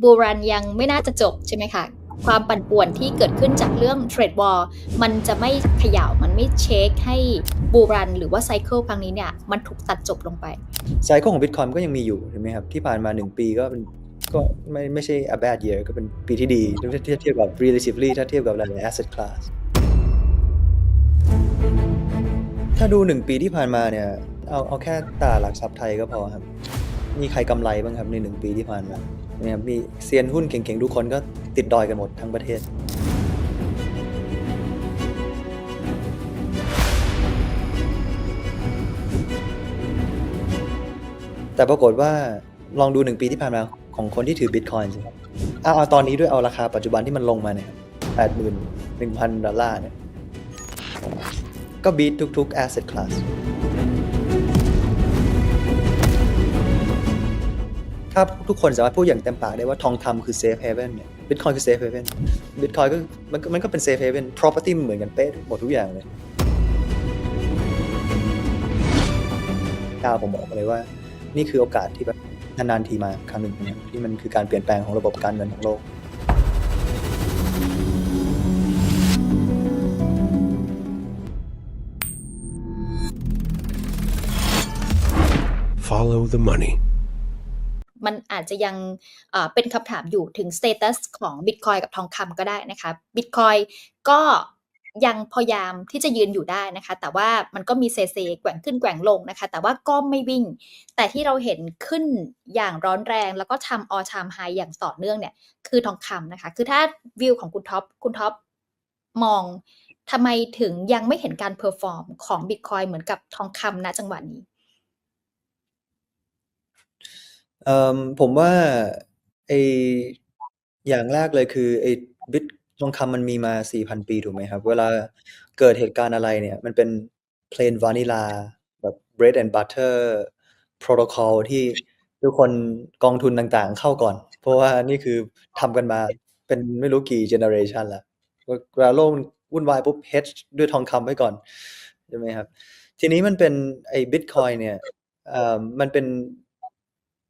บูรันยังไม่น่าจะจบใช่ไหมคะ ความปั่นป่วนที่เกิดขึ้นจากเรื่องเทรดวอลมันจะไม่เขย่ามันไม่เช็คให้บูรันหรือว่าไซเคิลครั้งนี้เนี่ยมันถูกตัดจบลงไปไซเคิลของ Bitcoin ก็ยังมีอยู่ใช่ไหมครับ ที่ผ่านมา 1 ปีก็เป็นก็ไม่ไม่ใช่ a bad year ก็เป็นปีที่ดีถ้าเทียบเทียบกับ relatively ถ้าเทียบกับหลายๆ asset class ถ้าดู 1 ปีที่ผ่านมาเนี่ยเอาเอาแค่ตลาดหลักทรัพย์ไทยก็พอครับ มีใครกำไรบ้างครับใน 1 ปีที่ผ่านมา นะครับมีเซียนหุ้นเก่งๆ ทุกคนก็ติดดอยกันหมดทั้งประเทศ แต่ปรากฏว่าลองดู1ปีที่ผ่านมาของคนที่ถือ Bitcoin สิครับเอาเอาตอนนี้ด้วยเอาราคาปัจจุบันที่มันลงมาเนี่ยแปดหมื่นหนึ่งพันดอลลาร์เนี่ย ก็บีททุกๆ asset class ถ้าทุกคนสามารถพูดอย่างเต็มปากได้ว่าทองคำคือ safe haven เนี่ย Bitcoin คือ safe haven Bitcoin ก็มันก็มันก็เป็น safe haven property เหมือนกันเป๊ะหมดทุกอย่างเลยกล้าผมบอกเลยว่า นี่คือโอกาสที่แบบนานๆทีมาครั้งหนึ่งนะครับที่มันคือการเปลี่ยนแปลงของระบบการเงินของโลก Follow the money. มันอาจจะยังเป็นคำถามอยู่ถึงสเตตัสของ Bitcoin กับทองคำก็ได้นะคะ Bitcoin ก็ยังพยายามที่จะยืนอยู่ได้นะคะ แต่ว่ามันก็มีเซเซแกว่งขึ้นแกว่งลงนะคะ แต่ว่าก็ไม่วิ่ง แต่ที่เราเห็นขึ้นอย่างร้อนแรง แล้วก็ทำ all time high อย่างต่อเนื่องเนี่ย คือทองคำนะคะ คือถ้าวิวของคุณท็อปคุณท็อปมองทำไมถึงยังไม่เห็นการเพอร์ฟอร์มของ Bitcoin เหมือนกับทองคำณจังหวะนี้ เอ่อ ผมว่าไออย่างแรกเลย คือไอ้บิต ทองคำมันมีมา 4,000 ปี ถูกไหมครับ เวลาเกิดเหตุการณ์อะไรเนี่ย มันเป็น plain vanilla แบบ bread and butter protocol ที่ทุกคน กองทุนต่าง ๆ เข้าก่อน เพราะว่านี่คือทำกันมาเป็นไม่รู้กี่ generation แล้วเวลาโลกวุ่นวายปุ๊บ hedge ด้วยทองคำไว้ก่อน ใช่ไหมครับ ทีนี้มันเป็น ไอ้ Bitcoin เนี่ย เอ่อ มันเป็น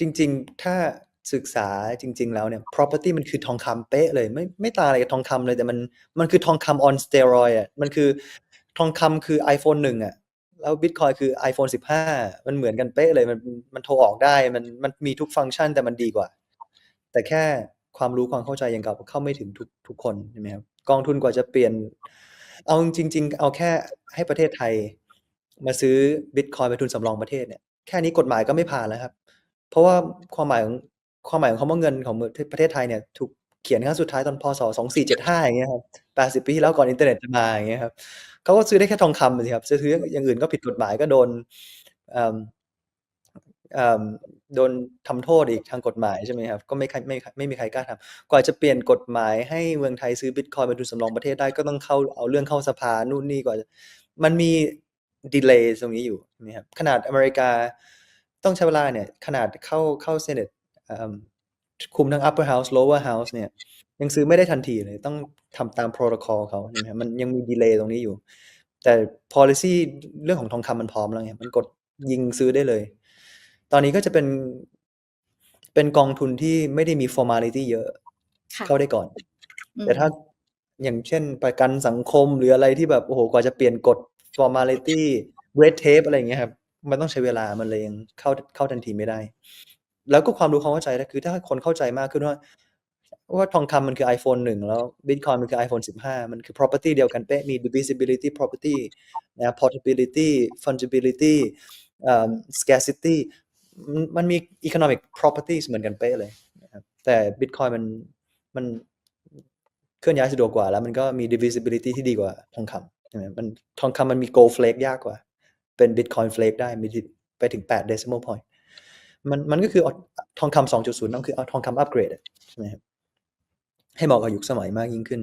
จริง ๆ ถ้าศึกษาจริง ๆ แล้วเนี่ย property มันคือทองคำเป๊ะเลย ไม่ไม่ต่างอะไรกับทองคำเลย แต่มันมันคือทองคำ on steroid อะมันคือทองคำคือ iPhone 1อะแล้ว Bitcoin คือ iPhone 15 มันเหมือนกันเป๊ะเลย มันมันโทรออกได้ มันมันมีทุกฟังก์ชันแต่มันดีกว่า แต่แค่ความรู้ความเข้าใจยังกับเข้าไม่ถึงทุกทุกคนใช่ไหมครับกองทุนกว่าจะเปลี่ยน เอาจริง ๆ เอาแค่ให้ประเทศไทย มาซื้อ Bitcoin เป็นทุนสำรองประเทศเนี่ยแค่นี้กฎหมายก็ไม่ผ่านแล้วครับ เพราะว่าความหมายของความหมายของคำว่าเงินของประเทศไทยเนี่ยถูกเขียนครั้งสุดท้ายตอนพศ2475อย่างเงี้ยครับ80 ปีที่แล้วก่อนอินเทอร์เน็ตจะมาอย่างเงี้ยครับเขาก็ซื้อได้แค่ทองคำสิครับซื้ออย่างอื่นก็ผิดกฎหมายก็โดนโดนทำโทษอีกทางกฎหมายใช่ไหมครับก็ไม่ใครไม่ไม่มีใครกล้าทำกว่าจะเปลี่ยนกฎหมายให้เมืองไทยซื้อ Bitcoin เป็นทุนสำรองประเทศได้ก็ต้องเข้าเอาเรื่องเข้าสภานู่นนี่กว่ามันมีดีเลย์ตรงนี้อยู่ใช่ไหมครับขนาดอเมริกา ต้องใช้เวลาเนี่ยขนาดเข้าเข้าเซเนตคุมทั้ง upper house lower house เนี่ยยังซื้อไม่ได้ทันทีเลยต้องทำตามโปรโตคอลเขาใช่ไหมครับมันยังมีดีเลย์ตรงนี้อยู่ แต่ policy เรื่องของทองคำมันพร้อมแล้วไงมันกดยิงซื้อได้เลย ตอนนี้ก็จะเป็นเป็นกองทุนที่ไม่ได้มี formality เยอะค่ะเข้าได้ก่อนอืมแต่ถ้าอย่างเช่นประกันสังคมหรืออะไรที่แบบ โอ้โฮกว่าจะเปลี่ยนกฎ formality red tape อะไรอย่างเงี้ยครับ มันต้องใช้เวลามันเลยยังเข้าเข้าทันทีไม่ได้ แล้วก็ความรู้ความเข้าใจก็คือ ถ้าคนเข้าใจมากขึ้นว่า ว่าทองคำมันคือ iPhone 1 แล้ว Bitcoin มันคือ iPhone 15 มันคือ property เดียวกันเป๊ะมี divisibility property นะ portability fungibility เอ่อ scarcity มันมันมี economic properties เหมือนกันเป๊ะเลยนะครับแต่ Bitcoin มันมันเคลื่อนย้ายสะดวกกว่าแล้วมันก็มี divisibility ที่ดีกว่าทองคำใช่ไหมมันทองคำมันมี gold flake ยากกว่า เป็น Bitcoin flake ได้มีไปถึง8 decimal point มันมันก็คือเอาทองคำ2.0นั่นคือเอาทองคำอัปเกรดใช่ไหมครับให้เหมาะกับยุคสมัยมากยิ่งขึ้น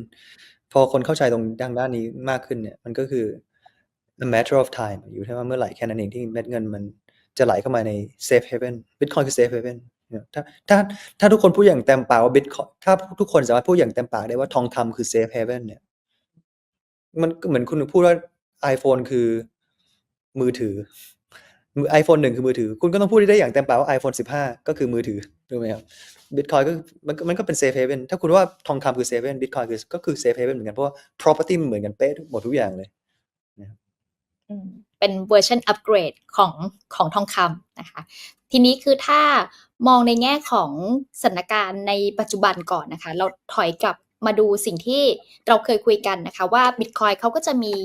พอคนเข้าใจตรงทางด้านนี้มากขึ้นเนี่ย มันก็คือ a matter of time อยู่ที่ว่าเมื่อไหร่แค่นั้นเองที่เม็ดเงินมันจะไหลเข้ามาใน safe haven Bitcoin คือ safe haven ถ้าถ้าถ้าทุกคนพูดอย่างเต็มปากว่า Bitcoin ถ้าทุกคนสามารถพูดอย่างเต็มปากได้ว่าทองคำคือ safe haven เนี่ย มันเหมือนคุณพูดว่า iPhone คือ มือถือ iPhone 1คือมือถือ คุณก็ต้องพูดได้อย่างเต็มปากว่า iPhone 15 ก็คือมือถือถูกไหมครับบิตคอยก็มันก็มันก็เป็นเซฟเฮเว่นถ้าคุณว่าทองคำคือเซฟเว่นบิตคอยคือก็คือเซฟเฮเว่นเหมือนกัน เพราะว่า property มันเหมือนกันเป๊ะหมดทุกอย่างเลยอืมเป็นเวอร์ชันอัปเกรดของของทองคำนะคะ ทีนี้คือถ้ามองในแง่ของสถานการณ์ในปัจจุบันก่อนนะคะ เราถอยกลับมาดูสิ่งที่เราเคยคุยกันนะคะ ว่า Bitcoin เขาก็จะมี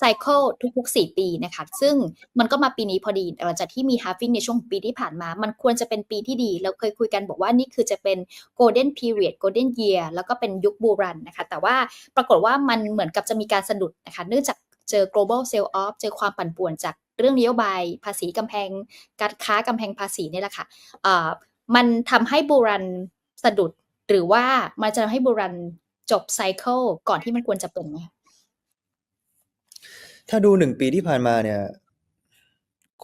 ไซเคิลทุกๆ 4 ปีนะคะซึ่งมันก็มาปีนี้พอดีหลังจากที่มี halving ในช่วงปีที่ผ่านมา มันควรจะเป็นปีที่ดี เราเคยคุยกันบอกว่านี่คือจะเป็น golden period golden year แล้วก็เป็นยุคบูรันนะคะแต่ว่าปรากฏว่ามันเหมือนกับจะมีการสะดุดนะคะเนื่องจากเจอ global sell off เจอความปั่นป่วนจากเรื่องนโยบายภาษีกำแพง การค้ากำแพงภาษีนี่แหละค่ะเอ่อมันทำให้บูรันสะดุดหรือว่ามันจะทำให้บูรันจบไซเคิลก่อนที่มันควรจะเป็นไหม ถ้าดูหนึ่งปีที่ผ่านมาเนี่ย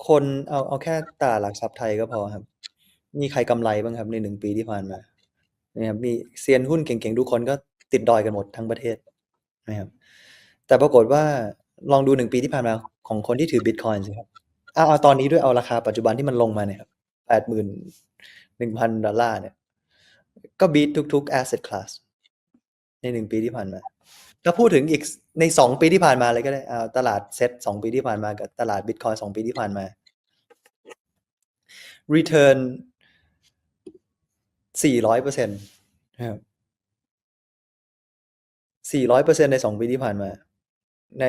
คนเอาเอาแค่ตลาดหลักทรัพย์ไทยก็พอครับ มีใครกำไรบ้างครับในหนึ่งปีที่ผ่านมานะครับมีเซียนหุ้นเก่งๆทุกคนก็ติดดอยกันหมดทั้งประเทศนะครับ แต่ปรากฏว่าลองดูหนึ่งปีที่ผ่านมาของคนที่ถือบิตคอยน์สิครับเอาเอาตอนนี้ด้วยเอาราคาปัจจุบันที่มันลงมาเนี่ยครับแปดหมื่นหนึ่งพันดอลลาร์เนี่ย ก็บีททุกๆ asset class ในหนึ่งปีที่ผ่านมา ถ้าพูดถึงอีกในสองปีที่ผ่านมาเลยก็ได้เอาตลาดเซ็ตสองปีที่ผ่านมากับตลาดบิตคอยสองปีที่ผ่านมา return สี่ร้อยเปอร์เซ็นต์นะครับสี่ร้อยเปอร์เซ็นต์ในสองปีที่ผ่านมา ใน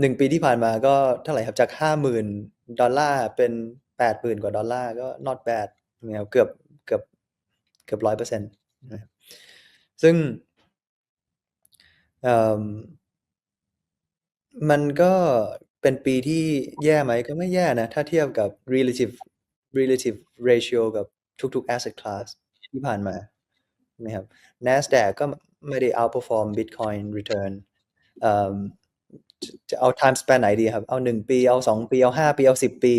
หนึ่งปีที่ผ่านมาก็เท่าไหร่ครับจากห้าหมื่นดอลลาร์เป็นแปดหมื่นกว่าดอลลาร์ก็ not bad นะครับเกือบเกือบเกือบร้อยเปอร์เซ็นต์นะครับซึ่ง เอ่อ มันก็เป็นปีที่แย่ไหม ก็ไม่แย่นะ ถ้าเทียบกับ relative relative ratio กับทุก ๆ asset class ที่ผ่านมา นะครับ NASDAQ ก็ไม่ได้ outperform Bitcoin return เอ่อ จะจะเอา time span ไหนดีครับ เอาหนึ่งปี เอาสองปี เอาห้าปี เอาสิบปี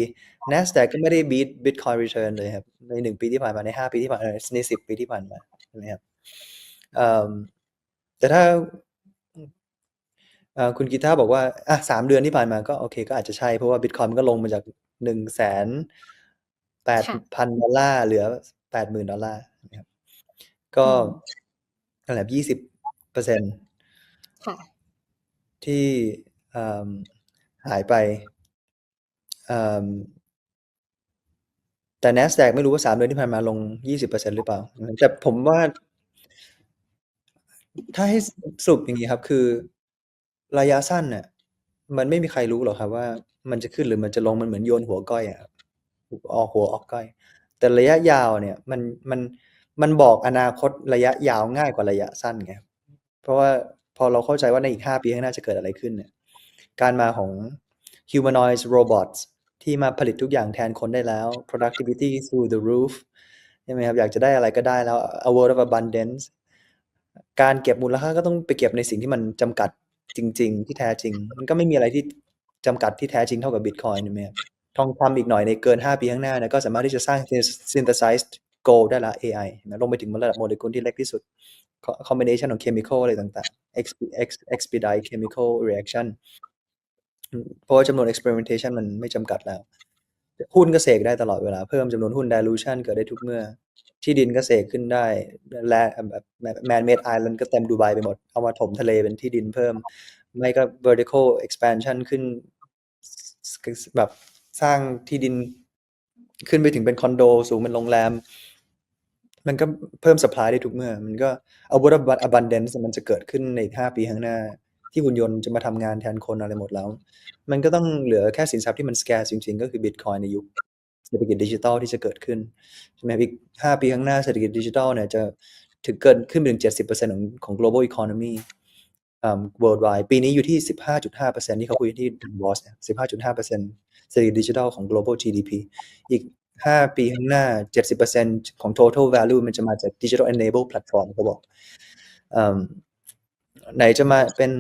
NASDAQ ก็ไม่ได้ beat Bitcoin return เลยครับ ในหนึ่งปีที่ผ่านมา ในห้าปีที่ผ่านมา ในสิบปีที่ผ่านมา ใช่ไหมครับ เอ่อ แต่ถ้า อ่อคุณกีตาร์บอกว่าอะสามเดือนที่ผ่านมาก็โอเค ก็อาจจะใช่ เพราะว่า Bitcoin มันก็ลงมาจากหนึ่งแสนแปดค่ะ พันดอลลาร์เหลือแปดหมื่นดอลลาร์นะครับก็อืม นั่นแหละยี่สิบเปอร์เซ็นต์ค่ะ ที่เอ่อหายไปเอ่อแต่ NASDAQ ไม่รู้ว่าสามเดือนที่ผ่านมาลงยี่สิบเปอร์เซ็นต์หรือเปล่า แต่ผมว่า ถ้าให้สรุปอย่างนี้ครับ คือ ระยะสั้นเนี่ยมันไม่มีใครรู้หรอกครับว่า มันจะขึ้นหรือมันจะลงมันเหมือนโยนหัวก้อยอะออกหัวออกก้อย แต่ระยะยาวเนี่ย มันมันมันบอกอนาคตระยะยาวง่ายกว่าระยะสั้นไงเพราะว่าพอเราเข้าใจว่าในอีกห้าปีข้างหน้าจะเกิดอะไรขึ้นเนี่ยการมาของ humanoid robots ที่มาผลิตทุกอย่างแทนคนได้แล้ว productivity through the roof ใช่ไหมครับอยากจะได้อะไรก็ได้แล้ว a world of abundance การเก็บมูลค่าก็ต้องไปเก็บในสิ่งที่มันจำกัด จริง ๆ ที่แท้จริง มันก็ไม่มีอะไรที่จำกัดที่แท้จริงเท่ากับ Bitcoin ถูกไหมครับทองคำอีกหน่อยในเกิน 5 ปีข้างหน้านะก็สามารถที่จะสร้าง synthesized gold ได้ละ AI เห็นไหมลงไปถึงระดับโมเลกุลที่เล็กที่สุด combination ของ chemical อะไรต่างๆ expedite chemical reaction เพราะว่าจำนวน experimentation มันไม่จำกัดแล้ว หุ้นก็เสกได้ตลอดเวลา เพิ่มจำนวนหุ้น dilution เกิดได้ทุกเมื่อ ที่ดินก็เสกขึ้นได้และแบบ man made island ก็เต็มดูไบไปหมด เอามาถมทะเลเป็นที่ดินเพิ่ม ไม่ก็ vertical expansion ขึ้นแบบสร้างที่ดินขึ้นไปถึงเป็นคอนโด สูงเป็นโรงแรม มันก็เพิ่ม supply ได้ทุกเมื่อ มันก็ World of abundance มันจะเกิดขึ้นในห้าปีข้างหน้า ที่หุ่นยนต์จะมาทำงานแทนคนอะไรหมดแล้ว มันก็ต้องเหลือแค่สินทรัพย์ที่มัน scarce จริงๆ ก็คือ Bitcoin ในยุคเศรษฐกิจดิจิทัลที่จะเกิดขึ้นใช่ไหมอีกห้าปีข้างหน้าเศรษฐกิจดิจิทัลเนี่ยจะถึงเกินขึ้นไปถึง70%ของของ global economy อ่า worldwide ปีนี้อยู่ที่15.5%ที่เขาคุยที่ Davos เนี่ย15.5%เศรษฐกิจดิจิทัลของ global GDP อีก5ปีข้างหน้า70%ของ total value มันจะมาจาก digital enable platform เขาบอกอืมไหนจะมาเป็น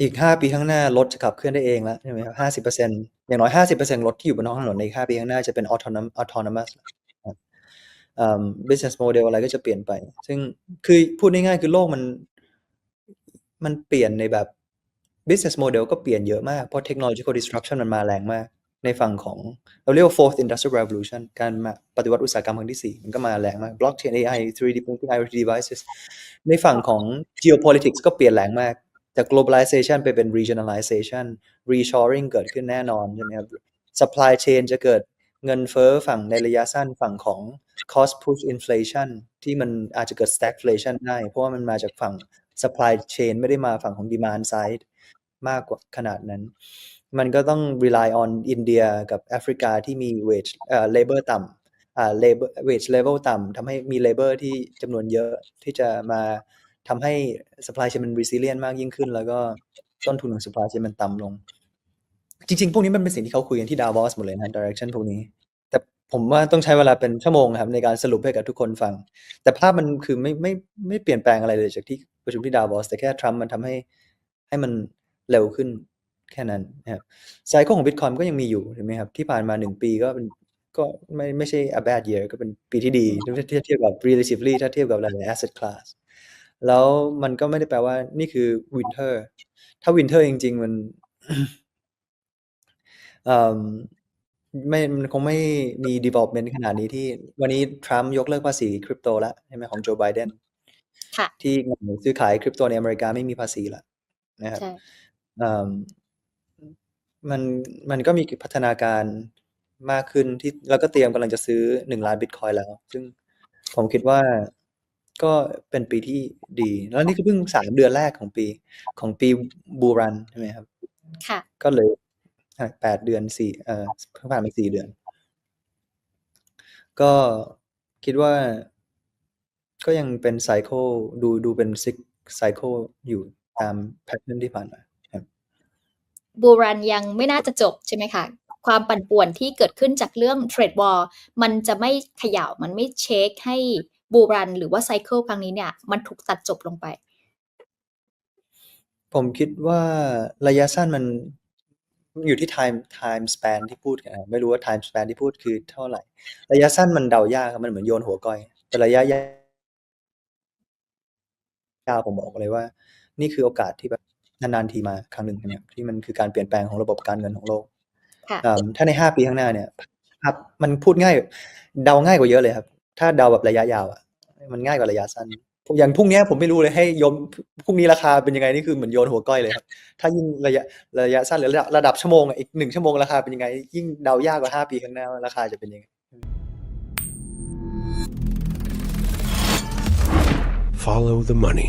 อีก 5 ปีข้างหน้ารถจะขับเคลื่อนได้เองแล้วใช่ไหมครับห้าสิบเปอร์เซ็นอย่างน้อยห้าสิบเปอร์เซ็นรถที่อยู่บนท้องถนนในห้าปีข้างหน้าจะเป็น autonomous autonomous ครับอืม business model อะไรก็จะเปลี่ยนไป ซึ่งคือพูดง่ายๆคือโลกมัน มันเปลี่ยนในแบบ business model ก็เปลี่ยนเยอะมาก เพราะ technological disruption มันมาแรงมาก ในฝั่งของเราเรียกว่า fourth industrial revolution การปฏิวัติอุตสาหกรรมครั้งที่ 4 มันก็มาแรงมาก blockchain AI 3D printing IoT devices ในฝั่งของ geopolitics ก็เปลี่ยนแรงมาก จาก globalization ไปเป็น regionalization reshoring เกิดขึ้นแน่นอนใช่ไหมครับ supply chain จะเกิดเงินเฟ้อฝั่งในระยะสั้นฝั่งของ cost push inflation ที่มันอาจจะเกิด stagflation ได้ เพราะว่ามันมาจากฝั่ง supply chain ไม่ได้มาฝั่งของ demand side มากกว่าขนาดนั้น มันก็ต้อง rely on อินเดียกับแอฟริกาที่มี wage เอ่อ labor ต่ำอ่า labor wage level ต่ำทำให้มี labor ที่จำนวนเยอะที่จะมาทำให้ supply chain มัน resilient มากยิ่งขึ้น แล้วก็ต้นทุนของ supply chain มันต่ำลง จริง ๆ พวกนี้มันเป็นสิ่งที่เขาคุยกันที่ Davos หมดเลยนะ direction พวกนี้ แต่ผมว่าต้องใช้เวลาเป็นชั่วโมงครับ ในการสรุปให้กับทุกคนฟัง แต่ภาพมันคือไม่ไม่ไม่เปลี่ยนแปลงอะไรเลยจากที่ประชุมที่ Davos แต่แค่ทรัมป์มันทำให้ให้มันเร็วขึ้น แค่นั้นนะครับไซเคิลของ Bitcoin ก็ยังมีอยู่ถูกไหมครับที่ผ่านมา 1 ปีก็เป็นก็ไม่ไม่ใช่ a bad year ก็เป็นปีที่ดีถ้าเทียบเทียบกับ relatively ถ้าเทียบกับหลายๆ asset class แล้วมันก็ไม่ได้แปลว่านี่คือ winter ถ้า winter จริง ๆ มันเอ่อไม่มันคงไม่มี development ขนาดนี้ที่วันนี้ทรัมป์ยกเลิกภาษีคริปโตแล้วใช่ไหมของโจไบเดนค่ะที่เงินซื้อขายคริปโตในอเมริกาไม่มีภาษีแล้วนะครับใช่เอ่อ มัน มันก็มีพัฒนาการมากขึ้นที่ แล้วก็เตรียมกำลังจะซื้อ1ล้านบิตคอยน์แล้ว ซึ่งผมคิดว่า ก็เป็นปีที่ดี แล้วนี่คือเพิ่ง 3 เดือนแรกของปี ของปีบูรัน ใช่ไหมครับ ค่ะ ก็เลยอะ8เดือน 4 เอ่อ เพิ่งผ่านไป 4 เดือน ก็คิดว่า ก็ยังเป็นไซเคิล ดู ดูเป็น ซิก ไซเคิล อยู่ตาม แพทเทิร์น ที่ผ่านมาครั บูรันยังไม่น่าจะจบใช่ไหมคะ ความปั่นป่วนที่เกิดขึ้นจากเรื่องเทรดวอ r มันจะไม่เขย่ามันไม่เช็คให้บูรันหรือว่าไซเคิลครั้งนี้เนี่ย มันถูกตัดจบลงไป ผมคิดว่าระยะสั้นมันอยู่ที่ time time span ที่พูดกันไม่รู้ว่า time span ที่พูดคือเท่าไหร่ ระยะสั้นมันเดายากครับมันเหมือนโยนหัวก้อย แต่ระยะยาวผมบอกเลยว่า นี่คือโอกาสที่แบบ นานๆทีมาครั้งหนึ่งนะครับที่มันคือการเปลี่ยนแปลงของระบบการเงินของโลกค่ะอ่าถ้าใน5ปีข้างหน้าเนี่ยครับมันพูดง่าย เดาง่ายกว่าเยอะเลยครับ ถ้าเดาแบบระยะยาวอะมันง่ายกว่าระยะสั้นอย่างพรุ่งเนี้ยผมไม่รู้เลยให้โยมพรุ่งนี้ราคาเป็นยังไงนี่คือเหมือนโยนหัวก้อยเลยครับ ถ้ายิ่งระยะระยะสั้นหรือระดับระดับชั่วโมงอะอีกหนึ่งชั่วโมงราคาเป็นยังไง ยิ่งเดายากกว่าห้าปีข้างหน้าว่าราคาจะเป็นยังไง Follow the money.